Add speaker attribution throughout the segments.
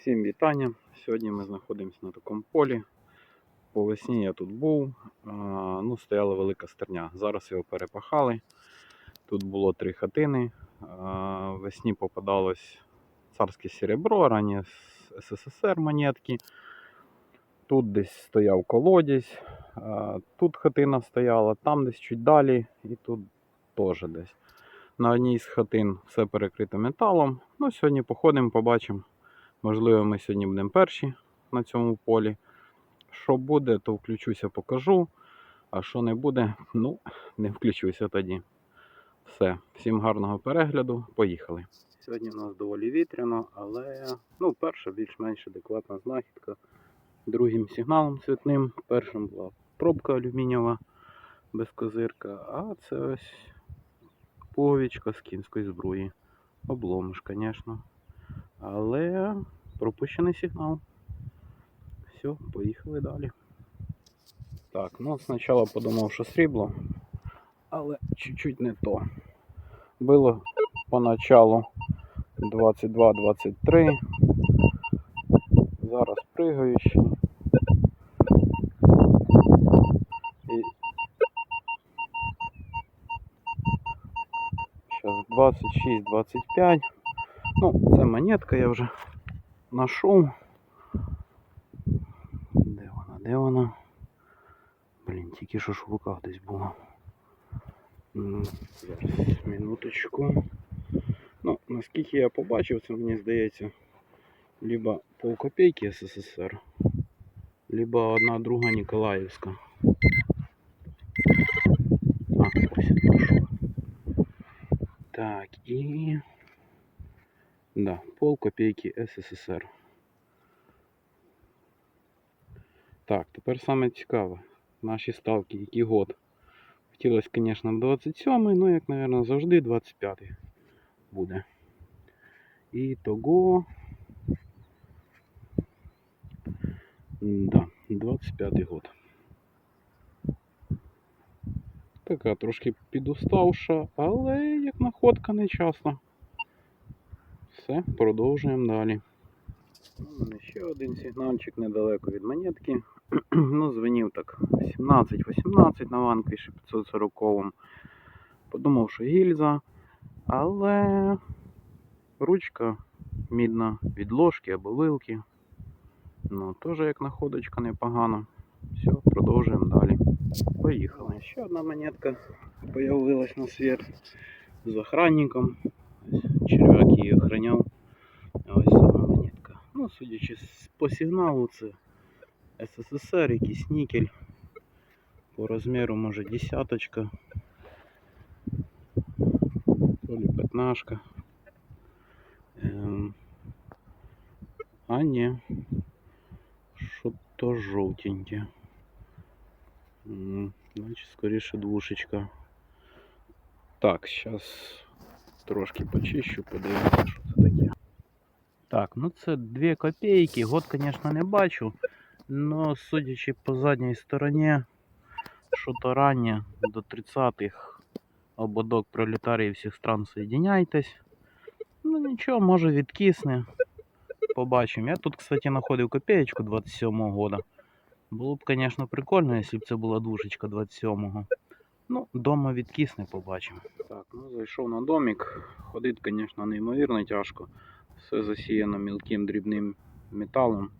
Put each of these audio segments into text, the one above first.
Speaker 1: Всім вітання. Сьогодні ми знаходимося на такому полі. По весні я тут був. Ну, стояла велика стерня. Зараз його перепахали. Тут було три хатини. Весні попадалось царське серебро, рані з СССР монетки. Тут десь стояв колодязь, тут хатина стояла, там десь чуть далі, і тут теж десь. На одній з хатин все перекрито металом. Ну, сьогодні походимо, побачимо. Можливо, ми сьогодні будемо перші на цьому полі. Що буде, то включуся, покажу. А що не буде, ну, не включуся тоді. Все. Всім гарного перегляду. Поїхали. Сьогодні у нас доволі вітряно, але ну, перша більш-менш адекватна знахідка. Другим сигналом цвітним. Першим була пробка алюмінієва без козирка, а це ось пуговичка з кінської зброї. Обломиш, звісно. Але пропущений сигнал. Все, поїхали далі. Так, ну спочатку подумав, що срібло, але чуть-чуть не то. Було поначалу 22-23. Зараз пригаючи. І... Зараз 26-25. Ну, це монетка я вже знайшов. Де вона? Де вона? Блін, тільки що ж в руках десь була. М, Зараз, минуточку. Ну, наскільки я побачив, це мені здається, либо полкопейки СССР, либо одна друга Ніколаївська. А, ось знайшов. Так, і Да, пол копейки СССР. Так, тепер саме цікаве. Наші ставки, який год. Хотілося, звісно, 27-й, ну, як, мабуть, завжди 25 буде. І того. Да, 25 год. Така трошки підуставша, але як находка не часто. Все, продовжуємо далі. Ще один сигнальчик недалеко від монетки. ну, дзвенів так 17-18 на ванквіші 540 Подумав, що гільза, але ручка мідна від ложки або вилки. Ну, теж як находочка непогана. Все, продовжуємо далі. Поїхали. Ще одна монетка появилась на світ з охранником. Черв'як її охраняв. Ось сама монетка. Ну, судячи з- по сигналу, це СССР, якийсь нікель. По розміру може десяточка. То ли п'ятнашка. Ем, а ні. Що-то жовтеньке. М, Значить, скоріше двушечка. Так, зараз трошки почищу, подивимося, що це таке. Так, ну це 2 копійки. Год, звісно, не бачу. Но судячи по задній стороні, що то раннє до 30-х ободок пролетарії всіх стран соєдиняйтесь. Ну нічого, може відкисне. Побачимо. Я тут, кстати, знаходив копеечку 27-го года. Було б, звісно, прикольно, якщо б це була душечка 27-го. Ну, дома відкисне, побачимо. Так, ну зайшов на домик. Ходить, звісно, неймовірно тяжко. Все засіяно мілким дрібним металом.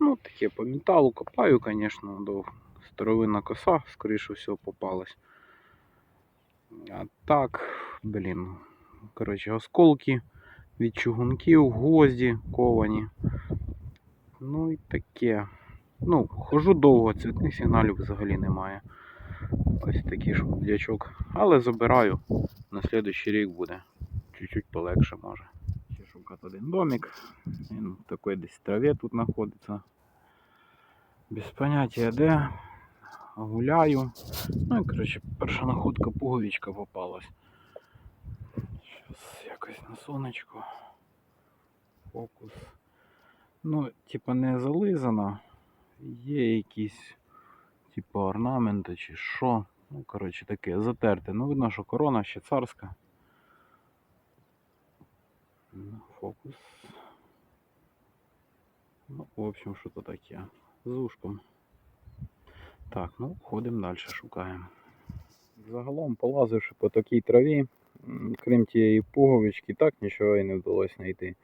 Speaker 1: Ну, таке по металу копаю, звісно, до старовинна коса, скоріше всього, попалась. А так, блін. Коротше, осколки від чугунків, гвозді ковані. Ну і таке. Ну, хожу довго, цвітних сигналів взагалі немає. Ось такий шмудячок. Але забираю. На слідуючий рік буде. Чуть-чуть полегше може. Ще шукати один домик. Він такий десь траві тут знаходиться. Без поняття де. Гуляю. Ну і коротше, перша находка пуговичка попалась. Щас якось на сонечко. Фокус. Ну, типа не зализана. Є якісь типу орнаменти чи що. Ну, коротше, таке затерте. Ну, видно, що корона ще царська. Ну, Фокус. Ну, в общем, що то таке. З ушком. Так, ну, ходимо далі, шукаємо. Загалом, полазивши по такій траві, крім тієї пуговички, так нічого і не вдалося знайти.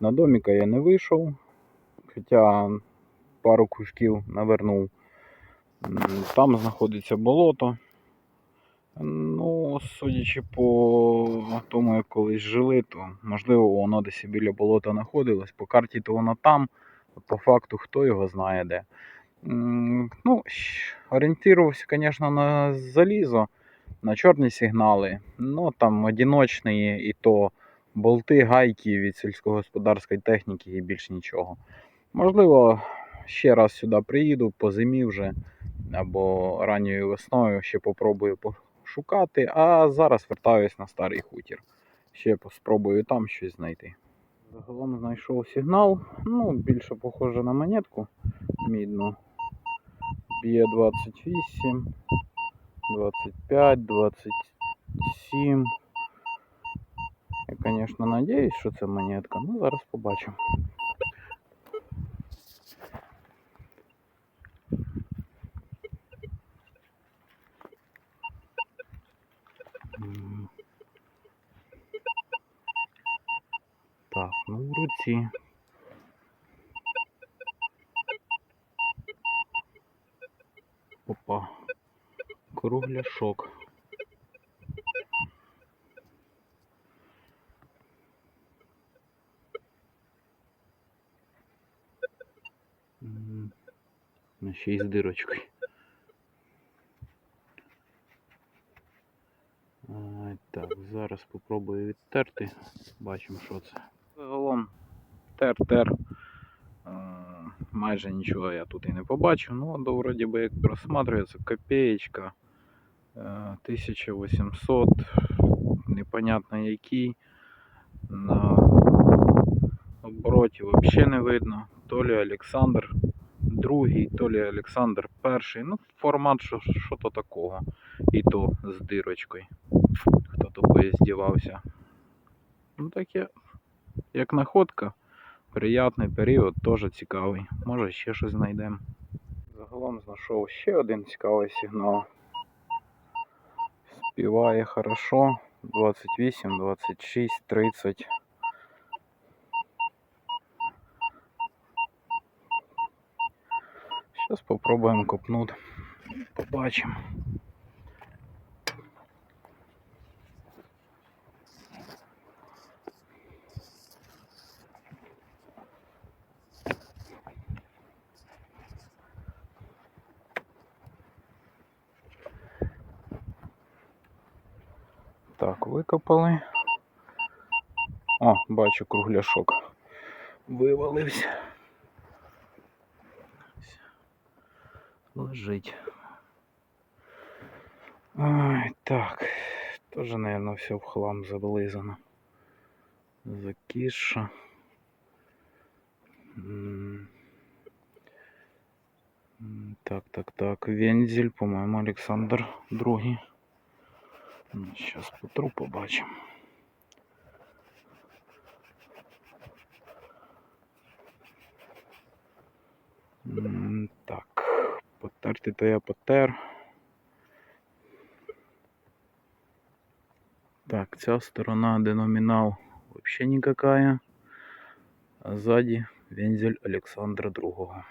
Speaker 1: На доміка я не вийшов, хоча пару кушків навернув. Там знаходиться болото. Ну, судячи по тому, як колись жили, то можливо воно десь біля болота знаходилось. По карті то воно там, по факту хто його знає де. Ну, орієнтувався, звісно, на залізо, на чорні сигнали. Ну, там одиночні і то болти, гайки від сільськогосподарської техніки і більш нічого. Можливо, ще раз сюди приїду по зимі вже або ранньою весною ще попробую пошукати, а зараз вертаюсь на старий хутір. Ще спробую там щось знайти. Загалом знайшов сигнал, ну, більше похоже на монетку мідну. Б'є 28, 25, 27. Я, звісно, надіюсь, що це монетка, ну зараз побачимо. Руці. Опа. Кругляшок. Ще й з дирочкою. Так, зараз спробую відтерти. Бачимо, що це. Тер-тер. Е, Майже нічого я тут і не побачив. Ну, до вроді би як просматривається копеечка. е, 1800, непонятно який. На обороті взагалі не видно. То лі Олександр другий, то лі Олександр перший. Ну, формат що, що то такого. І то з дирочкою. Хто то поїздівався. Ну таке, як находка. Приятний період, теж цікавий. Може ще щось знайдемо. Загалом знайшов ще один цікавий сигнал. Співає хорошо. 28, 26, 30. Зараз попробуємо копнути. Побачимо. Так, викопали. О, бачу кругляшок. Вивалився. Лежить. Ой, так. Тоже, наверное, все в хлам заблизано. М, Так, так, так. Вензель, по-моєму, Олександр другий. Сейчас потру побачимо. М, Так, потерти то я потер. Так, ця сторона деномінал вообще никакая. А сзади вензель Александра II.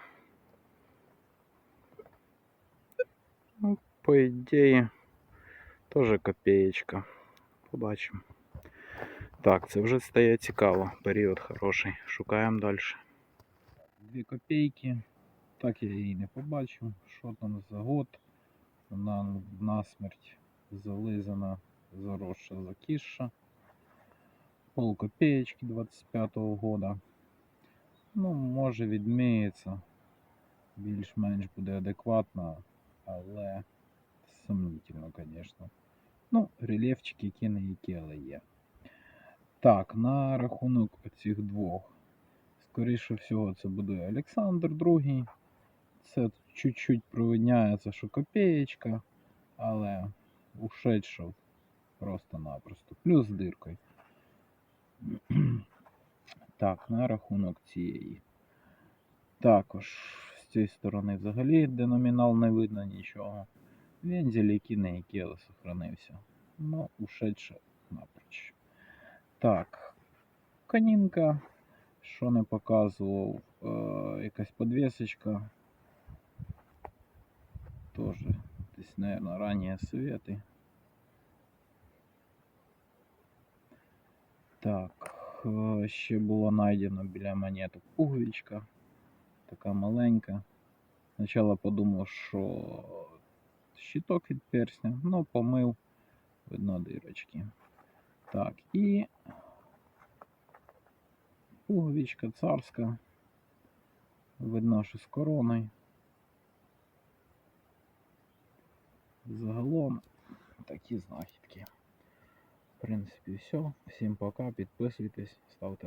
Speaker 1: Ну, по ідеї, теж копеечка. Побачимо. Так, це вже стає цікаво. Період хороший. Шукаємо далі. Дві копійки. Так я її не побачив. Що там за год? Вона насмерть зализана, заросша закисша. Пол копеечки 25-го года. Ну, може відміється. Більш-менш буде адекватно, але сумнітельно, звісно. Ну, рельєфчики які не які, є. Так, на рахунок цих двох. Скоріше всього, це буде Олександр II. Це чуть-чуть провидняється, що копеєчка, але ушедшов просто-напросто. Плюс з диркою. Так, на рахунок цієї. Також з цієї сторони взагалі, де номінал не видно нічого. Вензель, який не який, сохранився. Ну, ушедше напроч. Так. Канінка, що не показував, е, якась подвісочка. Тоже десь, наверное, ранние советы. Так, е, ще було знайдено біля монеток пуговичка. Така маленька. Спочатку подумав, що щиток від персня, ну помив, видно дирочки. Так, і пуговичка царська. Видно, що з короною. Загалом такі знахідки. В принципі, все. Всім пока, підписуйтесь, ставте